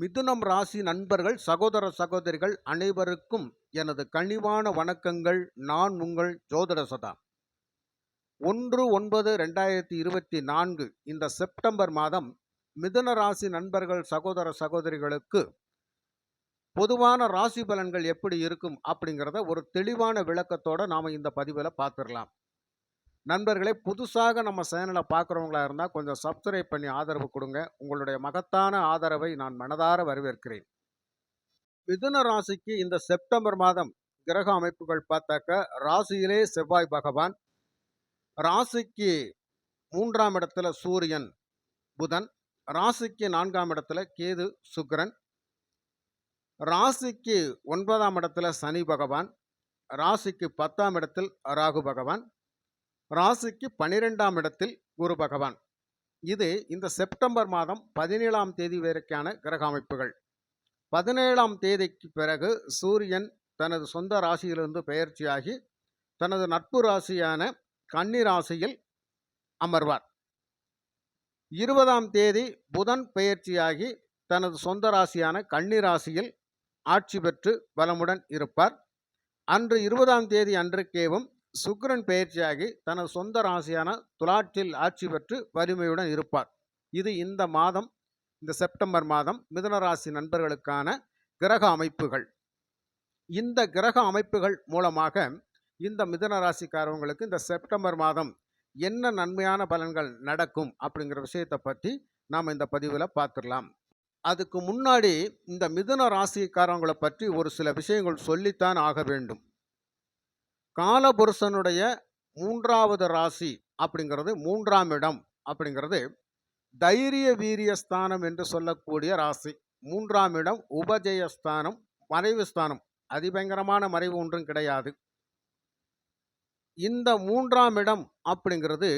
மிதுனம் ராசி நண்பர்கள் சகோதர சகோதரிகள் அனைவருக்கும் எனது கனிவான வணக்கங்கள். நான் உங்கள் ஜோதிட சதா. ஒன்று ஒன்பது ரெண்டாயிரத்தி இருபத்தி நான்கு இந்த செப்டம்பர் மாதம் மிதுன ராசி நண்பர்கள் சகோதர சகோதரிகளுக்கு பொதுவான ராசி பலன்கள் எப்படி இருக்கும் அப்படிங்கிறத ஒரு தெளிவான விளக்கத்தோட நாம் இந்த பதிவில் பார்த்துடலாம். நண்பர்களே புதுசாக நம்ம சேனலை பார்க்குறவங்களா இருந்தால் கொஞ்சம் சப்ஸ்கிரைப் பண்ணி ஆதரவு கொடுங்க. உங்களுடைய மகத்தான ஆதரவை நான் மனதார வரவேற்கிறேன். மிதுன ராசிக்கு இந்த செப்டம்பர் மாதம் கிரக அமைப்புகள் பார்த்தாக்க ராசியிலே செவ்வாய் பகவான் ராசிக்கு மூன்றாம் இடத்துல சூரியன் புதன் ராசிக்கு நான்காம் இடத்துல கேது சுக்கரன் ராசிக்கு ஒன்பதாம் இடத்துல சனி பகவான் ராசிக்கு பத்தாம் இடத்தில் ராகு பகவான் ராசிக்கு பனிரெண்டாம் இடத்தில் குரு பகவான். இது இந்த செப்டம்பர் மாதம் பதினேழாம் தேதி வரைக்கான கிரக அமைப்புகள். பதினேழாம் தேதிக்கு பிறகு சூரியன் தனது சொந்த ராசியிலிருந்து பெயர்ச்சியாகி தனது நட்பு ராசியான கன்னி ராசியில் அமர்வார். இருபதாம் தேதி புதன் பெயர்ச்சியாகி தனது சொந்த ராசியான கன்னி ராசியில் ஆட்சி பெற்று பலமுடன் இருப்பார். அன்று இருபதாம் தேதி அன்றுக்கேவும் சுக்ரன் பெயர்ச்சியாகி தனது சொந்த ராசியான துலாற்றில் ஆட்சி பெற்று வலிமையுடன் இருப்பார். இது இந்த மாதம் இந்த செப்டம்பர் மாதம் மிதுன ராசி நண்பர்களுக்கான கிரக அமைப்புகள். இந்த கிரக அமைப்புகள் மூலமாக இந்த மிதுன ராசிக்காரவங்களுக்கு இந்த செப்டம்பர் மாதம் என்ன நன்மையான பலன்கள் நடக்கும் அப்படிங்கிற விஷயத்தை பற்றி நாம் இந்த பதிவில் பார்த்துடலாம். அதுக்கு முன்னாடி இந்த மிதுன ராசிக்காரவங்களை பற்றி ஒரு சில விஷயங்கள் சொல்லித்தான் ஆக வேண்டும். காலபுருஷனுடைய மூன்றாவது ராசி அப்படிங்கிறது மூன்றாம் இடம் அப்படிங்கிறது தைரிய வீரியஸ்தானம் என்று சொல்லக்கூடிய ராசி. மூன்றாம் இடம் உபஜயஸ்தானம் மறைவு ஸ்தானம். அதிபயங்கரமான மறைவு ஒன்றும் கிடையாது. இந்த மூன்றாம் இடம் அப்படிங்கிறது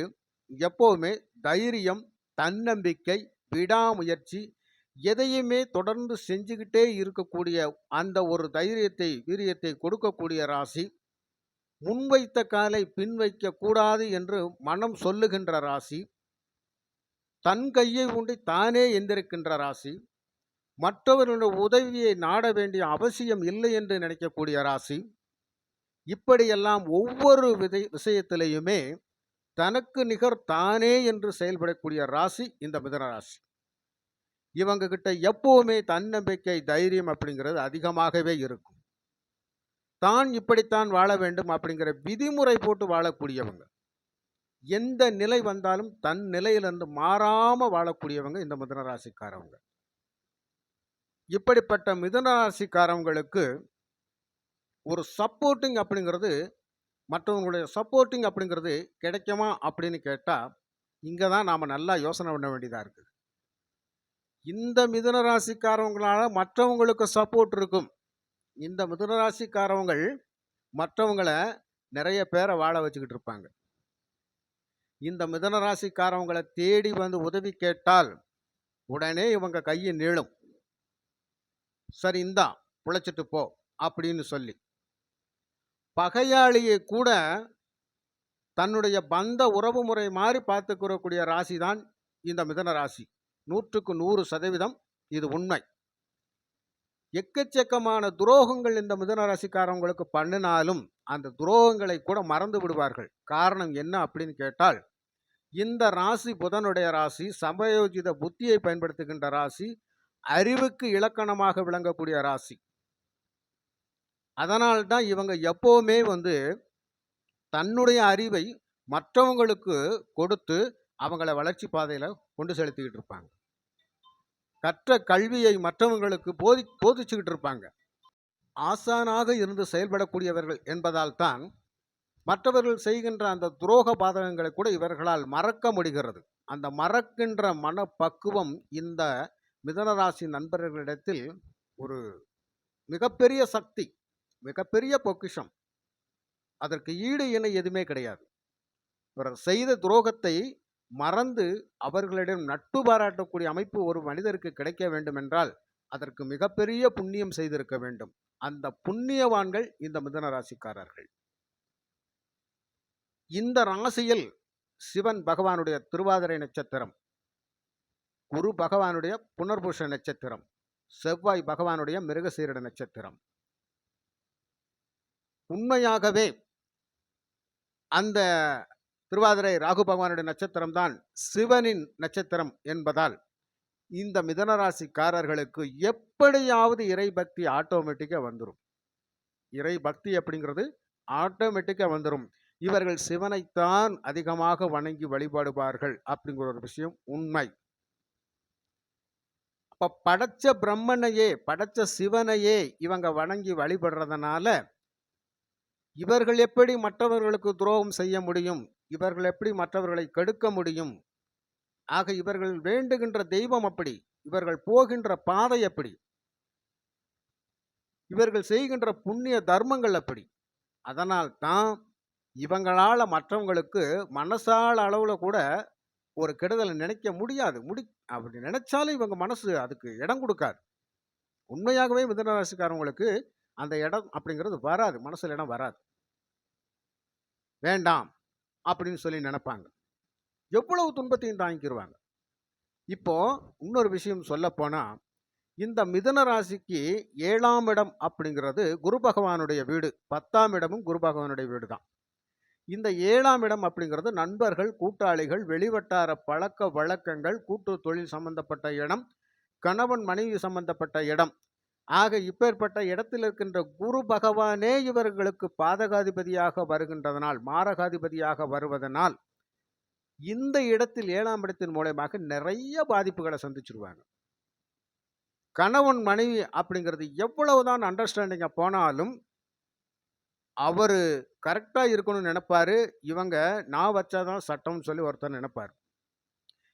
எப்போவுமே தைரியம் தன்னம்பிக்கை விடாமுயற்சி எதையுமே தொடர்ந்து செஞ்சுக்கிட்டே இருக்கக்கூடிய அந்த ஒரு தைரியத்தை வீரியத்தை கொடுக்கக்கூடிய ராசி. முன்வைத்த காலை பின் வைக்க கூடாது என்று மனம் சொல்லுகின்ற ராசி தன் கையை உண்டி தானே எந்திருக்கின்ற ராசி மற்றவர்களுடைய உதவியை நாட வேண்டிய அவசியம் இல்லை என்று நினைக்கக்கூடிய ராசி இப்படியெல்லாம் ஒவ்வொரு விதை விஷயத்திலையுமே தனக்கு நிகர் தானே என்று செயல்படக்கூடிய ராசி இந்த மிதன ராசி. இவங்க கிட்ட எப்பவுமே தன்னம்பிக்கை தைரியம் அப்படிங்கிறது அதிகமாகவே இருக்கும். தான் இப்படித்தான் வாழ வேண்டும் அப்படிங்கிற விதிமுறை போட்டு வாழக்கூடியவங்க. எந்த நிலை வந்தாலும் தன் நிலையிலிருந்து மாறாம வாழக்கூடியவங்க இந்த மிதுன ராசிக்காரவங்க இப்படிப்பட்ட மிதுன ராசிக்காரவங்களுக்கு ஒரு சப்போர்ட்டிங் அப்படிங்கிறது மற்றவங்களுடைய சப்போர்ட்டிங் அப்படிங்கிறது கிடைக்குமா அப்படின்னு கேட்டால் இங்கே தான் நாம் நல்லா யோசனை பண்ண வேண்டியதாக இருக்குது. இந்த மிதுன ராசிக்காரவங்களால மற்றவங்களுக்கு சப்போர்ட் இருக்கும். இந்த மிதுன ராசிக்காரவங்கள் மற்றவங்கள நிறைய பேரை வாழ வச்சுக்கிட்டு இருப்பாங்க. இந்த மிதன ராசிக்காரவங்களை தேடி வந்து உதவி கேட்டால் உடனே இவங்க கையை நீளும். சரி இந்தா பிழைச்சிட்டு போ அப்படின்னு சொல்லி. பகையாளியை கூட தன்னுடைய பந்த உறவு முறை மாதிரி பார்த்துக்கிறக்கூடிய ராசி தான் இந்த மிதன ராசி நூற்றுக்கு நூறு சதவீதம் இது உண்மை. எக்கச்சக்கமான துரோகங்கள் இந்த மிதனராசிக்காரவங்களுக்கு பண்ணினாலும் அந்த துரோகங்களை கூட மறந்து விடுவார்கள். காரணம் என்ன அப்படின்னு கேட்டால் இந்த ராசி புதனுடைய ராசி சமயோஜித புத்தியை பயன்படுத்துகின்ற ராசி அறிவுக்கு இலக்கணமாக விளங்கக்கூடிய ராசி. அதனால்தான் இவங்க எப்போவுமே வந்து தன்னுடைய அறிவை மற்றவங்களுக்கு கொடுத்து அவங்கள வளர்ச்சி பாதையில் கொண்டு செலுத்திக்கிட்டு இருப்பாங்க. கற்ற கல்வியை மற்றவங்களுக்கு போதி போதிச்சுக்கிட்டு இருப்பாங்க. ஆசானாக இருந்து செயல்படக்கூடியவர்கள் என்பதால் தான் மற்றவர்கள் செய்கின்ற அந்த துரோக பாதகங்களை கூட இவர்களால் மறக்க முடிகிறது. அந்த மறக்கின்ற மனப்பக்குவம் இந்த மிதனராசி நண்பர்களிடத்தில் ஒரு மிகப்பெரிய சக்தி மிகப்பெரிய பொக்கிஷம். அதற்கு ஈடு இணை எதுவுமே கிடையாது. இவர் செய்த துரோகத்தை மறந்து அவர்களிடம் நட்பு பாராட்டக்கூடிய அமைப்பு ஒரு மனிதருக்கு கிடைக்க வேண்டுமென்றால் அதற்கு மிகப்பெரிய புண்ணியம் செய்திருக்க வேண்டும். அந்த புண்ணியவான்கள் இந்த மிதன ராசிக்காரர்கள். இந்த ராசியில் சிவன் பகவானுடைய திருவாதிரை நட்சத்திரம் குரு பகவானுடைய புனர்பூஷ நட்சத்திரம் செவ்வாய் பகவானுடைய மிருகசீரட நட்சத்திரம். உண்மையாகவே அந்த திருவாதிரை ராகு பகவானுடைய நட்சத்திரம் தான் சிவனின் நட்சத்திரம் என்பதால் இந்த மிதனராசிக்காரர்களுக்கு எப்படியாவது இறை பக்தி ஆட்டோமேட்டிக்காக வந்துடும் இறை பக்தி அப்படிங்கிறது ஆட்டோமேட்டிக்காக வந்துடும் இவர்கள் சிவனைத்தான் அதிகமாக வணங்கி வழிபாடுவார்கள் அப்படிங்கிற ஒரு விஷயம் உண்மை. அப்ப படைச்ச பிரம்மனையே படைச்ச சிவனையே இவங்க வணங்கி வழிபடுறதுனால இவர்கள் எப்படி மற்றவர்களுக்கு துரோகம் செய்ய முடியும்? இவர்கள் எப்படி மற்றவர்களை கெடுக்க முடியும்? ஆக இவர்கள் வேண்டுகின்ற தெய்வம் அப்படி. இவர்கள் போகின்ற பாதை அப்படி. இவர்கள் செய்கின்ற புண்ணிய தர்மங்கள் அப்படி. அதனால் தான் இவங்களால் மற்றவங்களுக்கு மனசால அளவில் கூட ஒரு கெடுதலை நினைக்க முடியாது. முடி அப்படி நினைச்சாலும் இவங்க மனசு அதுக்கு இடம் கொடுக்காது. உண்மையாகவே மிதனராசிக்காரவங்களுக்கு அந்த இடம் அப்படிங்கிறது வராது. மனசில் இடம் வராது. வேண்டாம். அப்படின்னு சொல்லி நினைப்பாங்க. எவ்வளவு துன்பத்தையும் தாங்கிக்கிடுவாங்க இப்போ இன்னொரு விஷயம் சொல்லப்போனால் இந்த மிதன ராசிக்கு ஏழாம் இடம் அப்படிங்கிறது குரு பகவானுடைய வீடு. பத்தாம் இடமும் குரு பகவானுடைய வீடு தான் இந்த ஏழாம் இடம் அப்படிங்கிறது நண்பர்கள் கூட்டாளிகள் வெளிவட்டார பழக்க வழக்கங்கள் கூட்டு தொழில் சம்பந்தப்பட்ட இடம் கணவன் மனைவி சம்பந்தப்பட்ட இடம். ஆக இப்பேற்பட்ட இடத்தில் இருக்கின்ற குரு பகவானே இவர்களுக்கு பாதகாதிபதியாக வருகின்றதனால் மாரகாதிபதியாக வருவதனால் இந்த இடத்தில் ஏழாம் இடத்தின் மூலயமாக நிறைய பாதிப்புகளை சந்திச்சிருவாங்க. கணவன் மனைவி அப்படிங்கிறது எவ்வளவுதான் அண்டர்ஸ்டாண்டிங்காக போனாலும் அவர் கரெக்டாக இருக்கணும்னு நினைப்பாரு. இவங்க நான் வச்சாதான் சட்டம்னு சொல்லி ஒருத்தர் நினைப்பார்.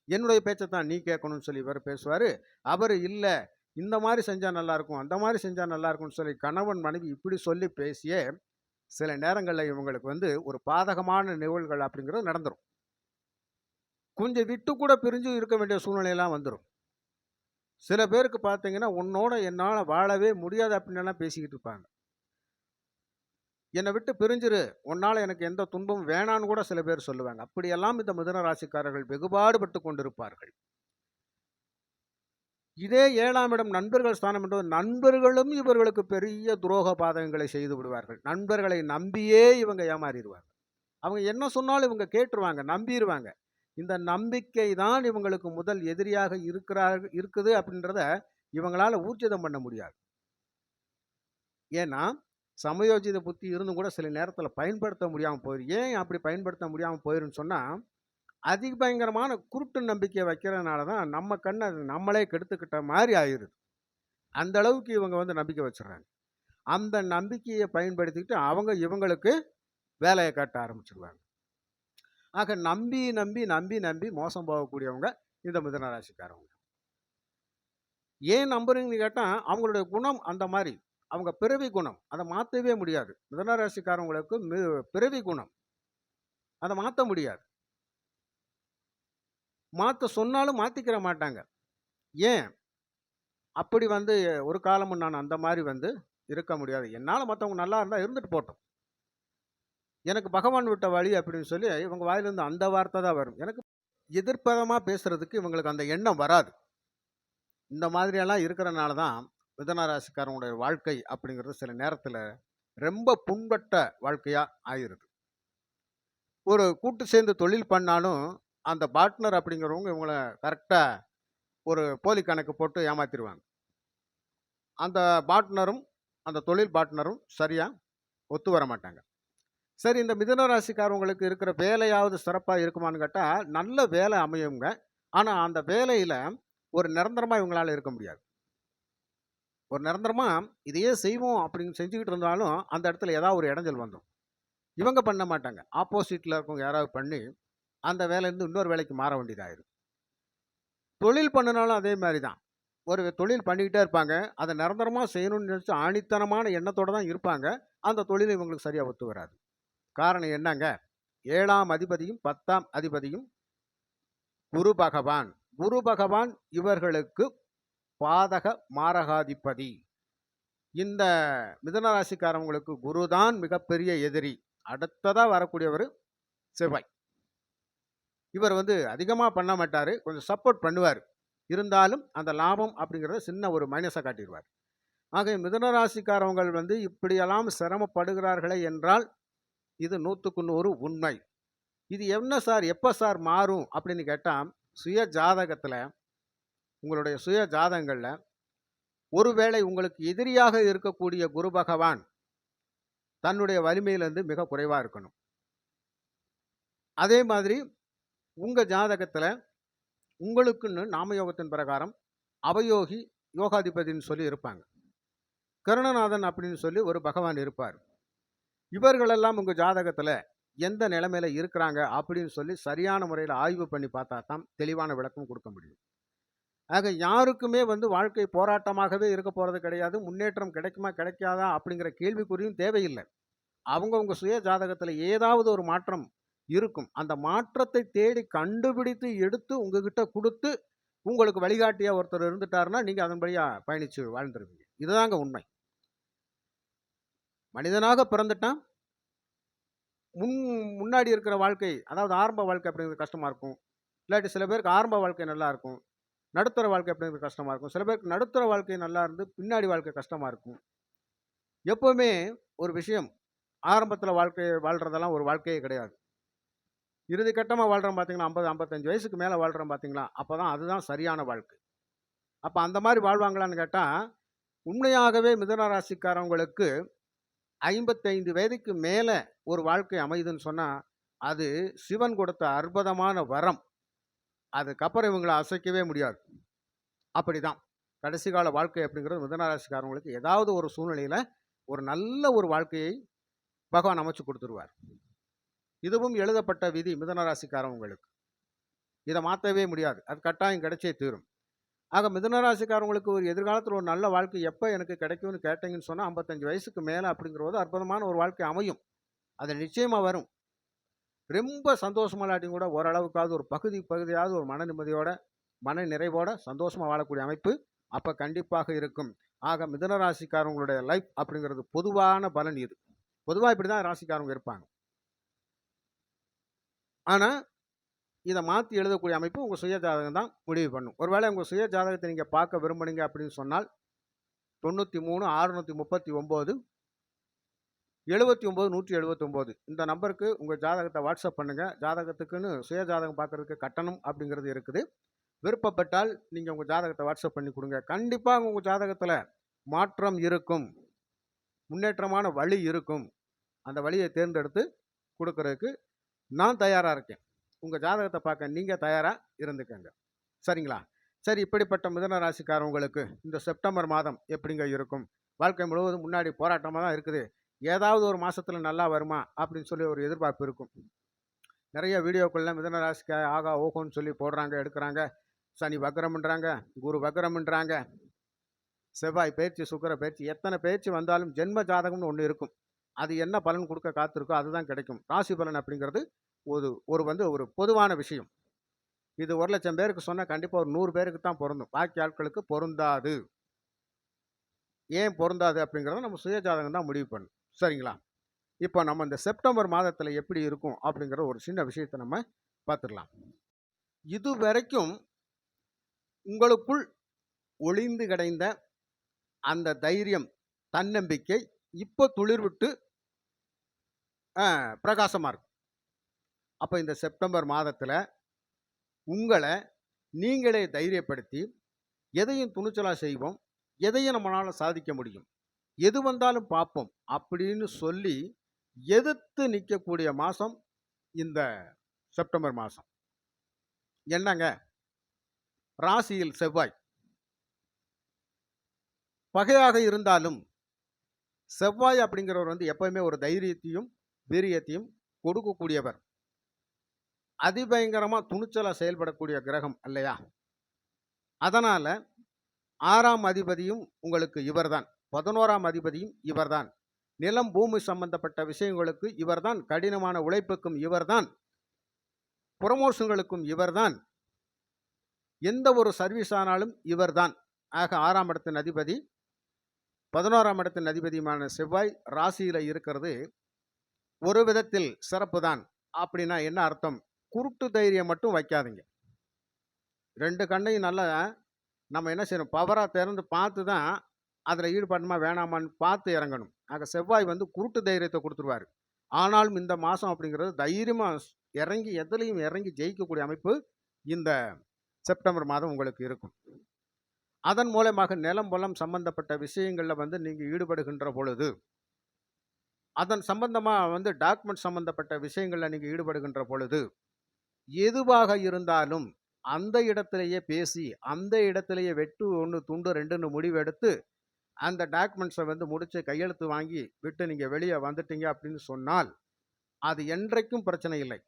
என்னுடைய பேச்சை தான் நீ கேட்கணும்னு சொல்லி இவர் பேசுவார். அவர் இல்லை இந்த மாதிரி செஞ்சால் நல்லா இருக்கும் அந்த மாதிரி செஞ்சால் நல்லா இருக்கும்னு சொல்லி கணவன் மனைவி இப்படி சொல்லி பேசியே சில நேரங்களில் இவங்களுக்கு வந்து ஒரு பாதகமான நிகழ்வுகள் அப்படிங்கிறது நடந்துடும் கொஞ்சம் விட்டு கூட பிரிஞ்சு இருக்க வேண்டிய சூழ்நிலையெல்லாம் வந்துடும் சில பேருக்கு பார்த்தீங்கன்னா உன்னோட என்னால் வாழவே முடியாது அப்படின்னுலாம் பேசிக்கிட்டு இருப்பாங்க. என்னை விட்டு பிரிஞ்சிரு. உன்னால் எனக்கு எந்த துன்பம் வேணான்னு கூட சில பேர் சொல்லுவாங்க. அப்படியெல்லாம் இந்த மிதன ராசிக்காரர்கள் வெகுபாடுபட்டு கொண்டிருப்பார்கள். இதே ஏழாம் இடம் நண்பர்கள் ஸ்தானம் என்பது நண்பர்களும் இவர்களுக்கு பெரிய துரோக பாதகங்களை செய்து விடுவார்கள். நண்பர்களை நம்பியே இவங்க ஏமாறிடுவாங்க அவங்க என்ன சொன்னாலும் இவங்க கேட்டுருவாங்க நம்பிடுவாங்க இந்த நம்பிக்கை தான் இவங்களுக்கு முதல் எதிரியாக இருக்கிறார்கள் இருக்குது அப்படின்றத இவங்களால் ஊர்ஜிதம் பண்ண முடியாது. ஏன்னா சமயோஜித புத்தி இருந்தும் கூட சில நேரத்தில் பயன்படுத்த முடியாமல் போயிடும் ஏன் அப்படி பயன்படுத்த முடியாமல் போயிருன்னு சொன்னால் அதிக பயங்கரமான குருட்டு நம்பிக்கையை வைக்கிறதுனால தான் நம்ம கண்ணை நம்மளே கெடுத்துக்கிட்ட மாதிரி ஆயிடுது. அந்த அளவுக்கு இவங்க வந்து நம்பிக்கை வச்சிடுறாங்க அந்த நம்பிக்கையை பயன்படுத்திக்கிட்டு அவங்க இவங்களுக்கு வேலையை காட்ட ஆரம்பிச்சிடுவாங்க ஆக நம்பி நம்பி நம்பி நம்பி மோசம் போகக்கூடியவங்க இந்த மிதனராசிக்காரவங்க. ஏன் நம்புறீங்கன்னு கேட்டால் அவங்களுடைய குணம் அந்த மாதிரி அவங்க பிறவி குணம். அதை மாற்றவே முடியாது. மிதனராசிக்காரவங்களுக்கு மி- பிறவி குணம். அதை மாற்ற முடியாது. மாற்ற சொன்னாலும் மாற்றிக்கிற மாட்டாங்க. ஏன்? அப்படி வந்து ஒரு காலமும் நான் அந்த மாதிரி வந்து இருக்க முடியாது. என்னால் மற்றவங்க நல்லா இருந்தால் இருந்துட்டு போட்டோம். எனக்கு பகவான் விட்ட வழி அப்படின்னு சொல்லி இவங்க வாயிலிருந்து அந்த வார்த்தை தான் வரும். எனக்கு எதிர்ப்பதமாக பேசுகிறதுக்கு இவங்களுக்கு அந்த எண்ணம் வராது. இந்த மாதிரியெல்லாம் இருக்கிறனால தான் மிதனராசிக்காரனுடைய வாழ்க்கை அப்படிங்கிறது சில நேரத்தில் ரொம்ப புண்பட்ட வாழ்க்கையாக ஆயிடுது. ஒரு கூட்டு சேர்ந்து தொழில் பண்ணாலும் அந்த பார்ட்னர் அப்படிங்கிறவங்க இவங்களை கரெக்டாக ஒரு போலி கணக்கு போட்டு ஏமாத்திடுவாங்க அந்த பார்ட்னரும் அந்த தொழில் பார்ட்னரும் சரியாக ஒத்து வர மாட்டாங்க. சரி இந்த மிதுன ராசிக்காரவங்களுக்கு இருக்கிற வேலையாவது சிறப்பாக இருக்குமான்னு கேட்டால் நல்ல வேலை அமையுங்க. ஆனால் அந்த வேலையில் ஒரு நிரந்தரமாக இவங்களால இருக்க முடியாது. ஒரு நிரந்தரமாக இதையே செய்வோம் அப்படின்னு செஞ்சுக்கிட்டு இருந்தாலும் அந்த இடத்துல ஏதாவது ஒரு இடைஞ்சல் வந்துடும் இவங்க பண்ண மாட்டாங்க. ஆப்போசிட்டில் இருக்கவங்க யாராவது பண்ணி அந்த வேலையிலேருந்து இன்னொரு வேலைக்கு மாற வேண்டியதாயிரும். தொழில் பண்ணினாலும் அதே மாதிரி தான் ஒரு தொழில் பண்ணிக்கிட்டே இருப்பாங்க. அதை நிரந்தரமாக செய்யணும்னு நினச்சி ஆணித்தனமான எண்ணத்தோடு தான் இருப்பாங்க. அந்த தொழில் இவங்களுக்கு சரியாக ஒத்து வராது. காரணம் என்னங்க? ஏழாம் அதிபதியும் பத்தாம் அதிபதியும் குரு பகவான். குரு பகவான் இவர்களுக்கு பாதக மாரகாதிபதி. இந்த மிதனராசிக்காரவங்களுக்கு குரு தான் மிகப்பெரிய எதிரி. அடுத்ததாக வரக்கூடியவர் செவ்வாய். இவர் வந்து அதிகமாக பண்ண மாட்டார் கொஞ்சம் சப்போர்ட் பண்ணுவார். இருந்தாலும் அந்த லாபம் அப்படிங்கிறத சின்ன ஒரு மைனஸாக காட்டிடுவார். ஆக மிதன ராசிக்காரவங்கள் வந்து இப்படியெல்லாம் சிரமப்படுகிறார்களே என்றால் இது நூற்றுக்கு நூறு உண்மை. இது என்ன சார் எப்போ சார் மாறும் அப்படின்னு கேட்டால் சுய ஜாதகத்தில் உங்களுடைய சுய ஜாதகங்களில் ஒருவேளை உங்களுக்கு எதிரியாக இருக்கக்கூடிய குரு பகவான் தன்னுடைய வலிமையிலேருந்து மிக குறைவாக இருக்கணும். அதே மாதிரி உங்கள் ஜாதகத்தில் உங்களுக்குன்னு நாமயோகத்தின் பிரகாரம் அவயோகி யோகாதிபதின்னு சொல்லி இருப்பாங்க. கருணநாதன் அப்படின்னு சொல்லி ஒரு பகவான் இருப்பார். இவர்களெல்லாம் உங்கள் ஜாதகத்தில் எந்த நிலைமையில இருக்கிறாங்க அப்படின்னு சொல்லி சரியான முறையில் ஆய்வு பண்ணி பார்த்தா தான் தெளிவான விளக்கம் கொடுக்க முடியும். ஆக யாருக்குமே வந்து வாழ்க்கை போராட்டமாகவே இருக்க போகிறது கிடையாது முன்னேற்றம் கிடைக்குமா கிடைக்காதா அப்படிங்கிற கேள்விக்குறியும் தேவையில்லை. அவங்கவுங்க சுய ஜாதகத்தில் ஏதாவது ஒரு மாற்றம் இருக்கும். அந்த மாற்றத்தை தேடி கண்டுபிடித்து எடுத்து உங்ககிட்ட கொடுத்து உங்களுக்கு வழிகாட்டியா ஒருத்தர் இருந்துட்டாருன்னா நீங்கள் அதன்படியாக பயணிச்சு வாழ்ந்துருவீங்க. இதுதாங்க உண்மை. மனிதனாக பிறந்துட்டான் முன் முன்னாடி இருக்கிற வாழ்க்கை அதாவது ஆரம்ப வாழ்க்கை அப்படிங்கிறது கஷ்டமாக இருக்கும். இல்லாட்டி சில பேருக்கு ஆரம்ப வாழ்க்கை நல்லா இருக்கும். நடுத்தர வாழ்க்கை அப்படிங்கிறது கஷ்டமாக இருக்கும். சில பேருக்கு நடுத்தர வாழ்க்கை நல்லா இருந்து பின்னாடி வாழ்க்கை கஷ்டமாக இருக்கும். எப்போவுமே ஒரு விஷயம் ஆரம்பத்தில் வாழ்க்கை வாழ்கிறதெல்லாம் ஒரு வாழ்க்கையே கிடையாது. இறுதி கட்டமாக வாழ்கிறோம் பார்த்தீங்களா ஐம்பது ஐம்பத்தஞ்சு வயசுக்கு மேலே வாழ்கிறோம் பார்த்தீங்களா அப்போ தான் அதுதான் சரியான வாழ்க்கை. அப்போ அந்த மாதிரி வாழ்வாங்களான்னு கேட்டால் உண்மையாகவே மிதுன ராசிக்காரவங்களுக்கு ஐம்பத்தைந்து வயதுக்கு மேலே ஒரு வாழ்க்கை அமையுதுன்னு சொன்னால் அது சிவன் கொடுத்த அற்புதமான வரம். அதுக்கப்புறம் இவங்களை அசைக்கவே முடியாது. அப்படிதான். கடைசி கால வாழ்க்கை அப்படிங்கிறது மிதனராசிக்காரவங்களுக்கு ஏதாவது ஒரு சூழ்நிலையில் ஒரு நல்ல ஒரு வாழ்க்கையை பகவான் அமைச்சு கொடுத்துருவார். இதுவும் எழுதப்பட்ட விதி மிதனராசிக்காரவங்களுக்கு இதை மாற்றவே முடியாது. அது கட்டாயம் கிடைச்சே தீரும். ஆக மிதனராசிக்காரவங்களுக்கு ஒரு எதிர்காலத்தில் ஒரு நல்ல வாழ்க்கை எப்போ எனக்கு கிடைக்கும்னு கேட்டீங்கன்னு சொன்னால் ஐம்பத்தஞ்சு வயசுக்கு மேலே அப்படிங்கிறது அற்புதமான ஒரு வாழ்க்கை அமையும். அது நிச்சயமாக வரும். ரொம்ப சந்தோஷமா கூட ஓரளவுக்காவது ஒரு பகுதி பகுதியாவது ஒரு மன நிம்மதியோட மன நிறைவோட சந்தோஷமாக வாழக்கூடிய அமைப்பு அப்போ கண்டிப்பாக இருக்கும். ஆக மிதன ராசிக்காரவங்களுடைய லைஃப் அப்படிங்கிறது பொதுவான பலன் இது. பொதுவாக இப்படி தான் ராசிக்காரவங்க இருப்பாங்க. ஆனால் இதை மாற்றி எழுதக்கூடிய அமைப்பு உங்கள் சுய ஜாதகம் தான் முடிவு பண்ணும். ஒருவேளை உங்கள் சுய ஜாதகத்தை நீங்கள் பார்க்க விரும்புனீங்க அப்படின்னு சொன்னால் தொண்ணூற்றி மூணு அறுநூற்றி முப்பத்தி ஒம்பது எழுபத்தி ஒம்பது நூற்றி எழுபத்தொம்போது இந்த நம்பருக்கு உங்கள் ஜாதகத்தை வாட்ஸ்அப் பண்ணுங்கள் ஜாதகத்துக்குன்னு சுய ஜாதகம் பார்க்குறதுக்கு கட்டணம் அப்படிங்கிறது இருக்குது. விருப்பப்பட்டால் நீங்கள் உங்கள் ஜாதகத்தை வாட்ஸ்அப் பண்ணி கொடுங்க. கண்டிப்பாக உங்கள் ஜாதகத்தில் மாற்றம் இருக்கும். முன்னேற்றமான வழி இருக்கும். அந்த வழியை தேர்ந்தெடுத்து கொடுக்கறதுக்கு நான் தயாராக இருக்கேன். உங்கள் ஜாதகத்தை பார்க்க நீங்கள் தயாராக இருந்துக்கங்க. சரிங்களா? சரி இப்படிப்பட்ட மிதன ராசிக்காரவங்களுக்கு இந்த செப்டம்பர் மாதம் எப்படிங்க இருக்கும்? வாழ்க்கை முழுவதும் முன்னாடி போராட்டமாக தான் இருக்குது. ஏதாவது ஒரு மாதத்தில் நல்லா வருமா? அப்படின்னு சொல்லி ஒரு எதிர்பார்ப்பு இருக்கும். நிறைய வீடியோக்கள்லாம் மிதன ராசிக்கு ஆகா ஓகோன்னு சொல்லி போடுறாங்க எடுக்கிறாங்க. சனி வக்ரம்ன்றாங்க குரு வக்ரம்ன்றாங்க. செவ்வாய் பயிற்சி சுக்கர பயிற்சி எத்தனை பயிற்சி வந்தாலும் ஜென்ம ஜாதகம்னு ஒன்று இருக்கும். அது என்ன பலன் கொடுக்க காத்திருக்கோ அதுதான் கிடைக்கும். ராசி பலன் அப்படிங்கிறது ஒரு ஒரு வந்து ஒரு பொதுவான விஷயம். இது ஒரு லட்சம் பேருக்கு சொன்னால் கண்டிப்பாக ஒரு நூறு பேருக்கு தான் பொருந்தும். பாக்கி ஆட்களுக்கு பொருந்தாது. ஏன் பொருந்தாது அப்படிங்கிறத நம்ம சுயஜாதகம் தான் முடிவு பண்ணும். சரிங்களா? இப்போ நம்ம இந்த செப்டம்பர் மாதத்தில் எப்படி இருக்கும் அப்படிங்கிற ஒரு சின்ன விஷயத்தை நம்ம பார்த்துடலாம். இது வரைக்கும் உங்களுக்குள் ஒளிந்து கிடந்த அந்த தைரியம் தன்னம்பிக்கை இப்போ துளிர் விட்டு பிரகாசமாக இருக்கும். அப்போ இந்த செப்டம்பர் மாதத்தில் உங்களை நீங்களே தைரியப்படுத்தி எதையும் துணிச்சலாக செய்வோம் எதையும் நம்மளால் சாதிக்க முடியும் எது வந்தாலும் பார்ப்போம் அப்படின்னு சொல்லி எதிர்த்து நிற்கக்கூடிய மாதம் இந்த செப்டம்பர் மாதம் என்னங்க? ராசியில் செவ்வாய். பகையாக இருந்தாலும் செவ்வாய் அப்படிங்கிறவர் வந்து எப்பவுமே ஒரு தைரியத்தையும் வீரியத்தையும் கொடுக்கக்கூடியவர். அதிபயங்கரமாக துணிச்சலாக செயல்படக்கூடிய கிரகம் இல்லையா அதனால் ஆறாம் அதிபதியும் உங்களுக்கு இவர்தான். பதினோராம் அதிபதியும் இவர்தான். நிலம் பூமி சம்பந்தப்பட்ட விஷயங்களுக்கு இவர்தான். கடினமான உழைப்புக்கும் இவர்தான். ப்ரொமோஷன்களுக்கும் இவர்தான். எந்த ஒரு சர்வீஸ் ஆனாலும் இவர்தான். ஆக ஆறாம் இடத்தின் அதிபதி பதினோராம் இடத்தின் அதிபதியுமான செவ்வாய் ராசியில் இருக்கிறது. ஒரு விதத்தில் சிறப்பு தான் அப்படின்னா என்ன அர்த்தம்? குருட்டு தைரியம் மட்டும் வைக்காதீங்க. ரெண்டு கண்ணையும் நல்லா நம்ம என்ன செய்யணும், பவராக திறந்து பார்த்து தான் அதில் ஈடுபடணுமா, வேணாமான்னு பார்த்து இறங்கணும். ஆக செவ்வாய் வந்து குருட்டு தைரியத்தை கொடுத்துருவார். ஆனாலும் இந்த மாதம் அப்படிங்கிறது தைரியமாக இறங்கி எதுலையும் இறங்கி ஜெயிக்கக்கூடிய அமைப்பு இந்த செப்டம்பர் மாதம் உங்களுக்கு இருக்கும். அதன் மூலமாக நிலம், புலம் சம்பந்தப்பட்ட விஷயங்களில் வந்து நீங்கள் ஈடுபடுகின்ற பொழுது அதன் சம்பந்தமாக வந்து டாக்குமெண்ட் சம்பந்தப்பட்ட விஷயங்களில் நீங்கள் ஈடுபடுகின்ற பொழுது, எதுவாக இருந்தாலும் அந்த இடத்திலேயே பேசி, அந்த இடத்திலேயே வெட்டு ஒன்று துண்டு ரெண்டுன்னு முடிவெடுத்து, அந்த டாக்குமெண்ட்ஸை வந்து முடித்து கையெழுத்து வாங்கி விட்டு நீங்கள் வெளியே வந்துட்டீங்க அப்படின்னு சொன்னால், அது என்றைக்கும் பிரச்சனை இல்லை.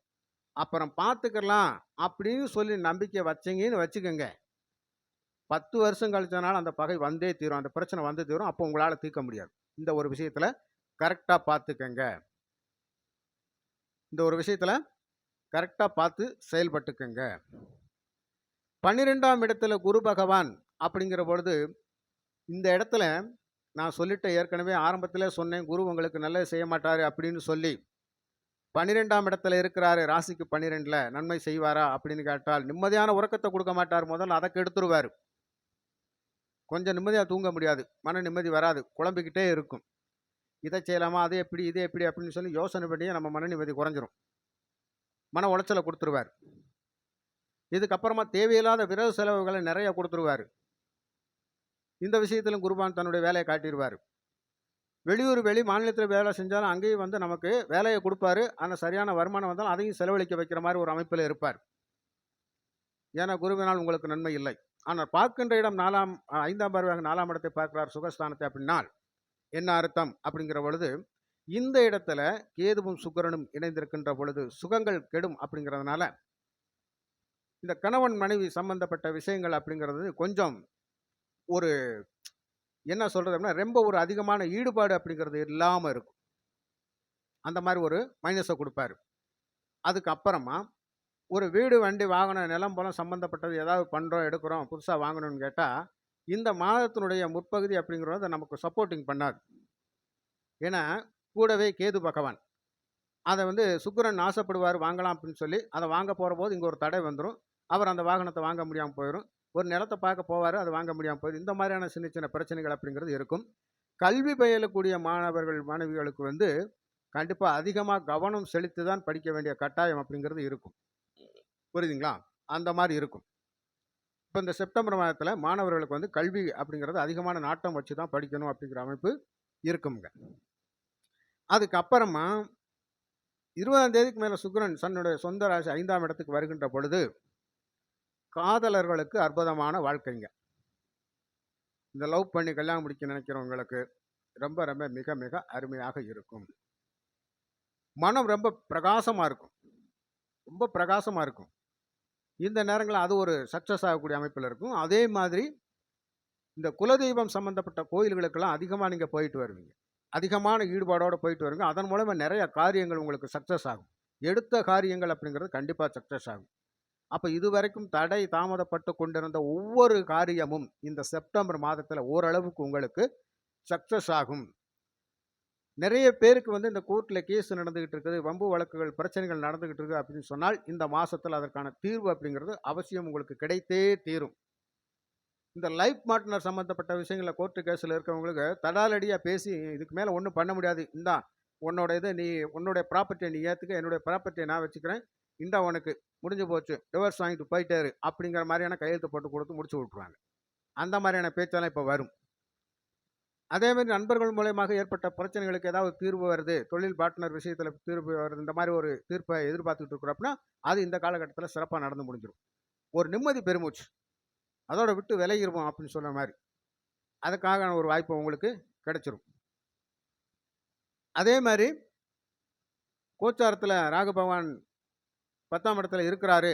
அப்புறம் பார்த்துக்கலாம் அப்படின்னு சொல்லி நம்பிக்கை வச்சீங்கன்னு வச்சுக்கோங்க 10 வருஷம் கழிச்சனாலும் அந்த பகை வந்தே தீரும். அந்த பிரச்சனை வந்து தீரும். அப்போ உங்களால் தீர்க்க முடியாது. இந்த ஒரு விஷயத்தில் கரெக்டாக பார்த்துக்கங்க. இந்த ஒரு விஷயத்தில் கரெக்டாக பார்த்து செயல்பட்டுக்கங்க. 12ஆம் இடத்துல குரு பகவான் அப்படிங்கிற பொழுது, இந்த இடத்துல நான் சொல்லிட்டேன் ஏற்கனவே ஆரம்பத்தில் சொன்னேன். குரு உங்களுக்கு நல்லது செய்ய மாட்டார் அப்படின்னு சொல்லி. 12ஆம் இடத்துல இருக்கிறாரு. ராசிக்கு 12ல நன்மை செய்வாரா அப்படின்னு கேட்டால், நிம்மதியான உறக்கத்தை கொடுக்க மாட்டார் முதல்ல அதை கெடுத்துருவார் கொஞ்சம் நிம்மதியாக தூங்க முடியாது. மன நிம்மதி வராது. குழம்பிக்கிட்டே இருக்கும். இதை செய்யலாமா? அது எப்படி? இது எப்படி? அப்படின்னு சொல்லி யோசனை பண்ணியே நம்ம மன நிம்மதி குறைஞ்சிரும். மன உளைச்சலை கொடுத்துருவார் இதுக்கப்புறமா தேவையில்லாத விரத செலவுகளை நிறைய கொடுத்துருவார் இந்த விஷயத்திலும் குருபான் தன்னுடைய வேலையை காட்டிடுவார் வெளியூர், வெளி மாநிலத்தில் வேலை செஞ்சாலும் அங்கேயும் வந்து நமக்கு வேலையை கொடுப்பாரு ஆனால் சரியான வருமானம் வந்தாலும் அதையும் செலவழிக்க வைக்கிற மாதிரி ஒரு அமைப்பில் இருப்பார். ஏன்னா குருவினால் உங்களுக்கு நன்மை இல்லை. ஆனால் பார்க்கின்ற இடம் 4ஆம் 5ஆம் பார்வையாக நாலாம் இடத்தை பார்க்கிறார் சுகஸ்தானத்தை அப்படின்னால், என்ன அர்த்தம் அப்படிங்கிற பொழுது, இந்த இடத்துல கேதுவும், சுக்கரனும் இணைந்திருக்கின்ற பொழுது சுகங்கள் கெடும் அப்படிங்கிறதுனால, இந்த கணவன், மனைவி சம்பந்தப்பட்ட விஷயங்கள் அப்படிங்கிறது கொஞ்சம் ஒரு என்ன சொல்கிறது அப்படின்னா, ரொம்ப ஒரு அதிகமான ஈடுபாடு அப்படிங்கிறது இல்லாமல் இருக்கும். அந்த மாதிரி ஒரு மைனஸை கொடுப்பாரு அதுக்கப்புறமா ஒரு வீடு, வண்டி, வாகனம், நிலம், போலம் சம்மந்தப்பட்டது ஏதாவது பண்ணுறோம் எடுக்கிறோம், புதுசாக வாங்கணும்னு கேட்டால் இந்த மாதத்தினுடைய முற்பகுதி அப்படிங்கிறது நமக்கு சப்போர்ட்டிங் பண்ணாது. ஏன்னா, கூடவே கேது பகவான். அதை வந்து சுக்கரன் ஆசைப்படுவார் வாங்கலாம் அப்படின்னு சொல்லி, அதை வாங்க போகிறபோது இங்கே ஒரு தடை வந்துடும் அவர் அந்த வாகனத்தை வாங்க முடியாமல் போயிடும் ஒரு நிலத்த பார்க்க போவார் அது வாங்க முடியாமல் போயிடும் இந்த மாதிரியான சின்ன, சின்ன பிரச்சனைகள் அப்படிங்கிறது இருக்கும். கல்வி பயிலக்கூடிய மாணவர்கள், மாணவிகளுக்கு வந்து கண்டிப்பாக அதிகமாக கவனம் செலுத்தி தான் படிக்க வேண்டிய கட்டாயம் அப்படிங்கிறது இருக்கும். புரியுதுங்களா? அந்த மாதிரி இருக்கும். இப்போ இந்த செப்டம்பர் மாதத்தில் மாணவர்களுக்கு வந்து கல்வி அப்படிங்கிறது அதிகமான நாட்டம் வச்சு தான் படிக்கணும் அப்படிங்கிற அமைப்பு இருக்குங்க அதுக்கப்புறமா இருபதாம் தேதிக்கு மேலே சுக்ரன் தன்னுடைய சொந்த ராசி ஐந்தாம் இடத்துக்கு வருகின்ற பொழுது, காதலர்களுக்கு அற்புதமான வாழ்க்கைங்க. இந்த லவ் பண்ணி கல்யாணம் முடிக்க நினைக்கிறவங்களுக்கு ரொம்ப, ரொம்ப மிக, மிக அருமையாக இருக்கும். மனம் ரொம்ப பிரகாசமாக இருக்கும். ரொம்ப பிரகாசமாக இருக்கும். இந்த நேரங்களில் அது ஒரு சக்ஸஸ் ஆகக்கூடிய அமைப்பில் இருக்கும். அதே மாதிரி இந்த குலதெய்வம் சம்பந்தப்பட்ட கோயில்களுக்கெல்லாம் அதிகமாக நீங்கள் போயிட்டு வருவீங்க. அதிகமான ஈடுபாடோட போயிட்டு வருவீங்க. அதன் மூலமாக நிறைய காரியங்கள் உங்களுக்கு சக்ஸஸ் ஆகும். எடுத்த காரியங்கள் அப்படிங்கிறது கண்டிப்பாக சக்ஸஸ் ஆகும். அப்போ இதுவரைக்கும் தடை தாமதப்பட்டு கொண்டிருந்த ஒவ்வொரு காரியமும் இந்த செப்டம்பர் மாதத்தில் ஓரளவுக்கு உங்களுக்கு சக்ஸஸ் ஆகும். நிறைய பேருக்கு வந்து இந்த கோர்ட்டில் கேஸ் நடந்துகிட்டு இருக்குது. வம்பு வழக்குகள், பிரச்சனைகள் நடந்துகிட்டு இருக்குது அப்படின்னு சொன்னால், இந்த மாதத்தில் அதற்கான தீர்வு அப்படிங்கிறது அவசியம் உங்களுக்கு கிடைத்தே தீரும். இந்த லைஃப் பார்ட்னர் சம்மந்தப்பட்ட விஷயங்களில் கோர்ட்டு கேஸில் இருக்கிறவங்களுக்கு தடாலடியாக பேசி இதுக்கு மேலே ஒன்றும் பண்ண முடியாது. இந்தா உன்னோட இது நீ உன்னுடைய ப்ராப்பர்ட்டியை நீ ஏற்றுக்க என்னுடைய ப்ராப்பர்ட்டியை நான் வச்சுக்கிறேன். இந்தா உனக்கு முடிஞ்சு போச்சு. டிவர்ஸ் வாங்கிட்டு போயிட்டாரு அப்படிங்கிற மாதிரியான கையெழுத்து போட்டு கொடுத்து முடிச்சு விட்ருவாங்க அந்த மாதிரியான பேச்செல்லாம் இப்போ வரும். அதே நண்பர்கள் மூலியமாக ஏற்பட்ட பிரச்சனைகளுக்கு ஏதாவது தீர்வு வருது. தொழில் பார்ட்னர் விஷயத்தில் தீர்வு வருது. இந்த மாதிரி ஒரு தீர்ப்பை எதிர்பார்த்துட்டு இருக்கிறோம்னா அது இந்த காலகட்டத்தில் சிறப்பாக நடந்து முடிஞ்சிடும் ஒரு நிம்மதி பெருமூச்சு. அதோட விட்டு விலகிடுவோம் அப்படின்னு சொன்ன மாதிரி அதுக்காக ஒரு வாய்ப்பு உங்களுக்கு கிடைச்சிரும். அதே மாதிரி கோச்சாரத்தில் ராகு பகவான் 10ஆம் இடத்துல இருக்கிறாரு.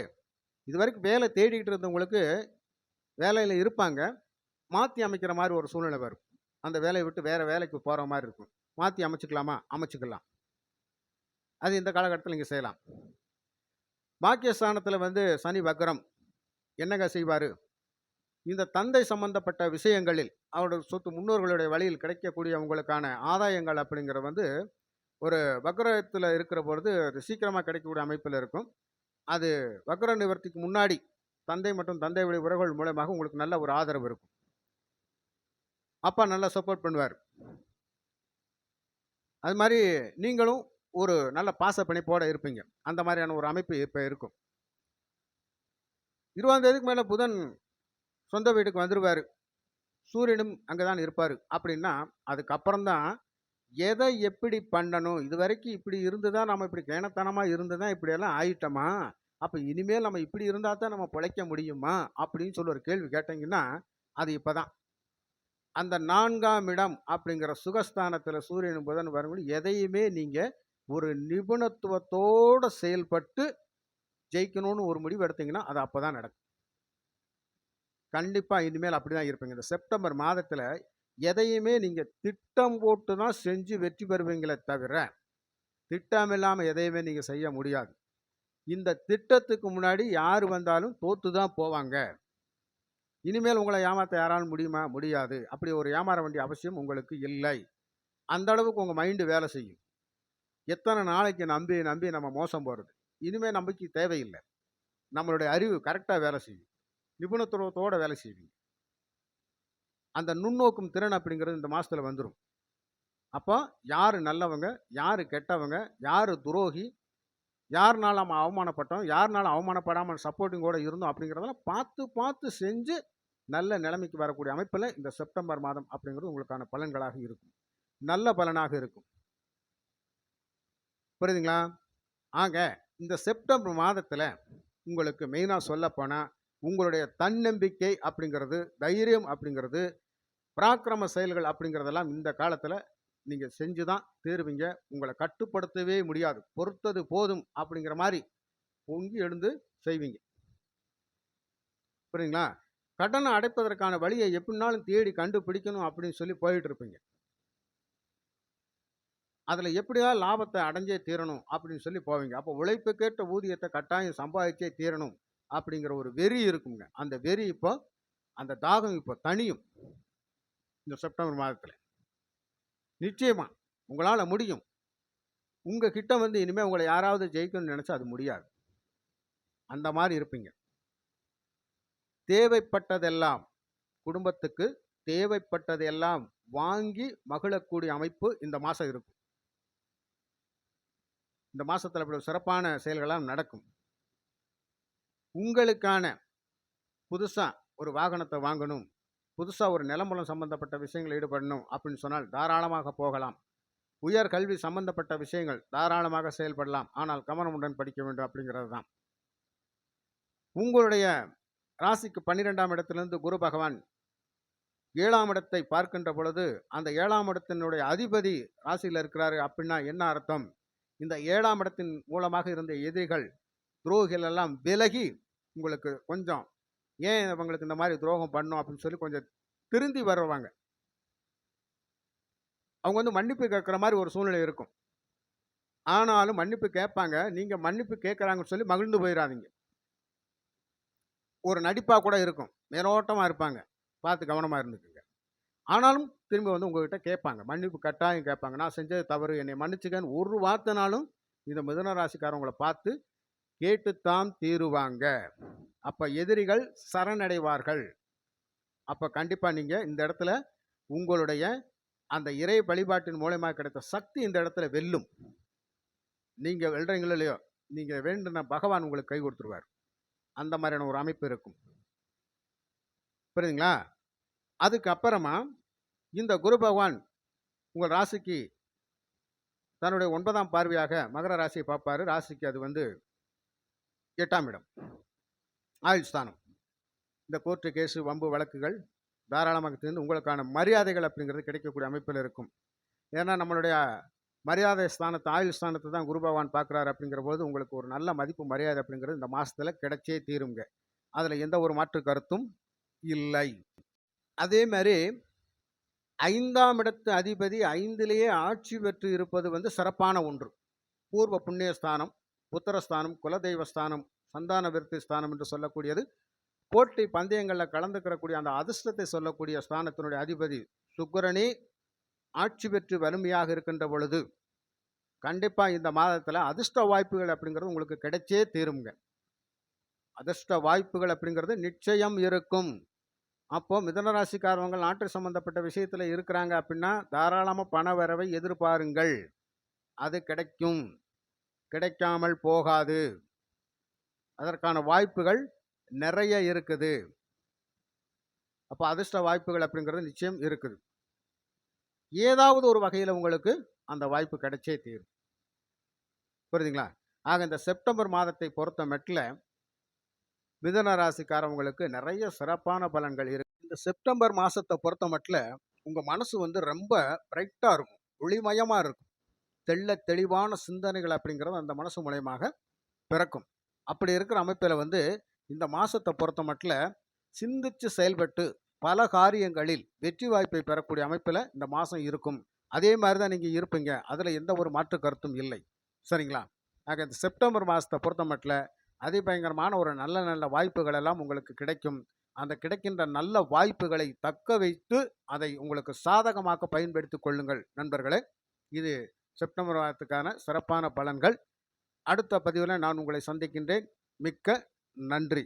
இதுவரைக்கும் வேலை தேடிக்கிட்டு இருந்தவங்களுக்கு வேலையில் இருப்பாங்க. மாற்றி அமைக்கிற மாதிரி ஒரு சூழ்நிலை வரும். அந்த வேலையை விட்டு வேறு வேலைக்கு போகிற மாதிரி இருக்கும். மாற்றி அமைச்சுக்கலாமா? அமைச்சுக்கலாம். அது இந்த காலகட்டத்தில் இங்கே செய்யலாம். பாக்கியஸ்தானத்தில் வந்து சனி வக்ரம். என்னங்க செய்வார் இந்த தந்தை சம்பந்தப்பட்ட விஷயங்களில், அவருடைய சொத்து முன்னோர்களுடைய வழியில் கிடைக்கக்கூடிய உங்களுக்கான ஆதாயங்கள் அப்படிங்கிறது வந்து, ஒரு வக்ரத்தில் இருக்கிற பொழுது அது சீக்கிரமாக கிடைக்கக்கூடிய அமைப்பில் இருக்கும். அது வக்ர நிவர்த்திக்கு முன்னாடி தந்தை மற்றும் தந்தை வழி உறவுகள் மூலமாக உங்களுக்கு நல்ல ஒரு ஆதரவு இருக்கும் அப்பா நல்லா சப்போர்ட் பண்ணுவார். அது மாதிரி நீங்களும் ஒரு நல்ல பாச பிணைப்போட இருப்பீங்க. அந்த மாதிரியான ஒரு அமைப்பு இப்போ இருக்கும். இருபதாம் தேதிக்கு மேலே புதன் சொந்த வீட்டுக்கு வந்துடுவார் சூரியனும் அங்கே தான் இருப்பார். அப்படின்னா அதுக்கப்புறம் தான் எதை எப்படி பண்ணணும்? இது வரைக்கும் இப்படி இருந்து தான் நம்ம இப்படி கேணத்தனமாக இருந்து தான் இப்படியெல்லாம் ஆயிட்டோமா? அப்போ இனிமேல் நம்ம இப்படி இருந்தால் தான் நம்ம பிழைக்க முடியுமா? அப்படின்னு சொல்லி ஒரு கேள்வி கேட்டிங்கன்னா அது இப்போ தான் அந்த நான்காம் இடம் அப்படிங்கிற சுகஸ்தானத்தில் சூரியன் புதன் வரும்போது எதையுமே நீங்கள் ஒரு நிபுணத்துவத்தோடு செயல்பட்டு ஜெயிக்கணும்னு ஒரு முடிவு எடுத்தீங்கன்னா அது அப்போ தான் நடக்கும். கண்டிப்பாக இனிமேல் அப்படி தான் இருப்பீங்க. இந்த செப்டம்பர் மாதத்தில் எதையுமே நீங்கள் திட்டம் போட்டு தான் செஞ்சு வெற்றி பெறுவீங்களே தவிர திட்டம் இல்லாமல் எதையுமே நீங்கள் செய்ய முடியாது. இந்த திட்டத்துக்கு முன்னாடி யார் வந்தாலும் தோற்று தான் போவாங்க. இனிமேல் உங்களை ஏமாற்ற யாராலும் முடியுமா? முடியாது. அப்படி ஒரு ஏமாற வேண்டிய அவசியம் உங்களுக்கு இல்லை. அந்த அளவுக்கு உங்கள் மைண்டு வேலை செய்யும். எத்தனை நாளைக்கு நம்பி நம்பி நம்ம மோசம் போகிறது இனிமேல் நம்பிக்கை தேவையில்லை. நம்மளுடைய அறிவு கரெக்டாக வேலை செய்யும். நிபுணத்துவத்தோடு வேலை செய்வீங்க. அந்த நுண்ணோக்கும் திறன் அப்படிங்கிறது இந்த மாதத்தில் வந்துடும் அப்போ யார் நல்லவங்க? யார் கெட்டவங்க? யார் துரோகி? யாருனால நம்ம அவமானப்பட்டோம் யாருனால அவமானப்படாமல் சப்போர்ட்டிங்கோட இருந்தோம் அப்படிங்கிறதெல்லாம் பார்த்து பார்த்து செஞ்சு நல்ல நிலைமைக்கு வரக்கூடிய அமைப்பில் இந்த செப்டம்பர் மாதம் அப்படிங்கிறது உங்களுக்கான பலன்களாக இருக்கும். நல்ல பலனாக இருக்கும். புரியுதுங்களா? ஆக இந்த செப்டம்பர் மாதத்தில் உங்களுக்கு மெயினாக சொல்லப்போனால் உங்களுடைய தன்னம்பிக்கை அப்படிங்கிறது தைரியம் அப்படிங்கிறது பராக்கிரம செயல்கள் அப்படிங்கிறதெல்லாம் இந்த காலத்தில் நீங்கள் செஞ்சு தான் தீருவீங்க. உங்களை கட்டுப்படுத்தவே முடியாது. பொறுத்தது போதும் அப்படிங்கிற மாதிரி பொங்கி எழுந்து செய்வீங்க. புரியுங்களா கடனை அடைப்பதற்கான வழியை எப்படினாலும் தேடி கண்டுபிடிக்கணும் அப்படின்னு சொல்லி போயிட்டு இருப்பீங்க. அதில் எப்படியா லாபத்தை அடைஞ்சே தீரணும் அப்படின்னு சொல்லி போவீங்க. அப்போ உழைப்புக்கேற்ற ஊதியத்தை கட்டாயம் சம்பாதிச்சே தீரணும் அப்படிங்கிற ஒரு வெறி இருக்குங்க. அந்த வெறி இப்போ அந்த தாகம் இப்போ தனியும் இந்த செப்டம்பர் மாதத்தில். நிச்சயமா. உங்களால் முடியும். உங்கள் கிட்ட வந்து இனிமேல் உங்களை யாராவது ஜெயிக்கணும்னு நினச்சா அது முடியாது. அந்த மாதிரி இருப்பீங்க. தேவைப்பட்டதெல்லாம் குடும்பத்துக்கு தேவைப்பட்டதெல்லாம் வாங்கி மகிழக்கூடிய அமைப்பு இந்த மாதம் இருக்கும். இந்த மாதத்தில் இப்படி சிறப்பான செயல்கள்லாம் நடக்கும். உங்களுக்கான புதுசாக ஒரு வாகனத்தை வாங்கணும். புதுசாக ஒரு நிலம்பலம் சம்பந்தப்பட்ட விஷயங்கள் ஈடுபடணும் அப்படின்னு சொன்னால் தாராளமாக போகலாம். உயர் கல்வி சம்பந்தப்பட்ட விஷயங்கள் தாராளமாக செயல்படலாம். ஆனால் கவனமுடன் படிக்க வேண்டும் அப்படிங்கிறது தான். உங்களுடைய ராசிக்கு பன்னிரெண்டாம் இடத்திலிருந்து குரு பகவான் ஏழாம் இடத்தை பார்க்கின்ற பொழுது அந்த ஏழாம் இடத்தினுடைய அதிபதி ராசியில் இருக்கிறாரு அப்படின்னா என்ன அர்த்தம்? இந்த ஏழாம் இடத்தின் மூலமாக இருந்த எதிரிகள் துரோகிகள் எல்லாம் விலகி உங்களுக்கு கொஞ்சம் ஏன் அவங்களுக்கு இந்த மாதிரி துரோகம் பண்ணும் அப்படின்னு சொல்லி கொஞ்சம் திருந்தி வருவாங்க. அவங்க வந்து மன்னிப்பு கேட்குற மாதிரி ஒரு சூழ்நிலை இருக்கும். ஆனாலும் மன்னிப்பு கேட்பாங்க. நீங்கள் மன்னிப்பு கேட்குறாங்கன்னு சொல்லி மகிழ்ந்து போயிடாதீங்க ஒரு நடிப்பாக கூட இருக்கும். மேலோட்டமாக இருப்பாங்க. பார்த்து கவனமாக இருந்துக்குங்க. ஆனாலும் திரும்பி வந்து உங்ககிட்ட கேட்பாங்க. மன்னிப்பு கட்டாயம் கேட்பாங்க. நான் செஞ்சது தவறு. என்னை மன்னிச்சுக்கன்னு ஒரு வார்த்தைனாலும் இந்த மிதன ராசிக்காரவங்களை பார்த்து கேட்டுத்தான் தீருவாங்க. அப்போ எதிரிகள் சரணடைவார்கள். அப்போ கண்டிப்பாக நீங்கள் இந்த இடத்துல உங்களுடைய அந்த இறை வழிபாட்டின் மூலமாக கிடைத்த சக்தி இந்த இடத்துல வெல்லும். நீங்கள் வெல்றீங்களோ இல்லையோ நீங்கள் வேண்டுன பகவான் உங்களுக்கு கை கொடுத்துருவார். அந்த மாதிரியான ஒரு அமைப்பு இருக்கும். புரியுதுங்களா? அதுக்கப்புறமா இந்த குரு பகவான் உங்கள் ராசிக்கு தன்னுடைய ஒன்பதாம் பார்வையாக மகர ராசியை பார்ப்பாரு. ராசிக்கு அது வந்து எட்டாம் இடம். ஆயுள் ஸ்தானம். இந்த கோர்ட்டு கேஸு வம்பு வழக்குகள் தாராளமாக தெரிந்து உங்களுக்கான மரியாதைகள் அப்படிங்கிறது கிடைக்கக்கூடிய அமைப்பில் இருக்கும். ஏன்னா நம்மளுடைய மரியாதை ஸ்தானத்தை ஆயுள் ஸ்தானத்தை தான் குரு பகவான் பார்க்குறாரு அப்படிங்கிற போது உங்களுக்கு ஒரு நல்ல மதிப்பு மரியாதை அப்படிங்கிறது இந்த மாதத்தில் கிடைச்சே தீருங்க. அதில் எந்த ஒரு மாற்று கருத்தும் இல்லை. அதே மாதிரி ஐந்தாம் இடத்து அதிபதி ஐந்திலேயே ஆட்சி பெற்று இருப்பது வந்து சிறப்பான ஒன்று. பூர்வ புண்ணியஸ்தானம் புத்திரஸ்தானம் குலதெய்வஸ்தானம் சந்தான விருத்தி ஸ்தானம் என்று சொல்லக்கூடியது. போட்டி பந்தயங்களில் கலந்துக்கிறக்கூடிய அந்த அதிர்ஷ்டத்தை சொல்லக்கூடிய ஸ்தானத்தினுடைய அதிபதி சுக்கரனே ஆட்சி பெற்று வலிமையாக இருக்கின்ற பொழுது கண்டிப்பாக இந்த மாதத்தில் அதிர்ஷ்ட வாய்ப்புகள் அப்படிங்கிறது உங்களுக்கு கிடைச்சே தீருங்க அதிர்ஷ்ட வாய்ப்புகள் அப்படிங்கிறது நிச்சயம் இருக்கும். அப்போது மிதனராசிக்காரவங்கள் நாட்டு சம்பந்தப்பட்ட விஷயத்தில் இருக்கிறாங்க அப்படின்னா தாராளமாக பண வரவை எதிர்பாருங்கள். அது கிடைக்கும். கிடைக்காமல் போகாது. அதற்கான வாய்ப்புகள் நிறைய இருக்குது. அப்போ அதிர்ஷ்ட வாய்ப்புகள் அப்படிங்கிறது நிச்சயம் இருக்குது. ஏதாவது ஒரு வகையில் உங்களுக்கு அந்த வாய்ப்பு கிடைச்சே தீரும். புரியுதுங்களா? ஆக இந்த செப்டம்பர் மாதத்தை பொறுத்த மட்டில் மிதன ராசிக்காரவங்களுக்கு நிறைய சிறப்பான பலன்கள் இருக்கு. இந்த செப்டம்பர் மாசத்தை பொறுத்த மட்டில் உங்க மனசு வந்து ரொம்ப பிரைட்டா இருக்கும். ஒளிமயமா இருக்கும். தெள்ள தெளிவான சிந்தனைகள் அப்படிங்கிறது அந்த மனசு மூலயமாக பிறக்கும். அப்படி இருக்கிற அமைப்பில் வந்து இந்த மாதத்தை பொறுத்த மட்டில் சிந்திச்சு செயல்பட்டு பல காரியங்களில் வெற்றி வாய்ப்பை பெறக்கூடிய அமைப்பில் இந்த மாதம் இருக்கும். அதே மாதிரி தான் நீங்கள் இருப்பீங்க. அதில் எந்த ஒரு மாற்று கருத்தும் இல்லை. சரிங்களா? ஆக இந்த செப்டம்பர் மாதத்தை பொறுத்த மட்டில் அதிபயங்கரமான ஒரு நல்ல நல்ல வாய்ப்புகள் எல்லாம் உங்களுக்கு கிடைக்கும். அந்த கிடைக்கின்ற நல்ல வாய்ப்புகளை தக்க வைத்து அதை உங்களுக்கு சாதகமாக்க பயன்படுத்தி கொள்ளுங்கள் நண்பர்களே. இது செப்டம்பர் மாதத்துக்கான சிறப்பான பலன்கள். அடுத்த பதிவில் நான் உங்களை சந்திக்கின்றேன். மிக்க நன்றி.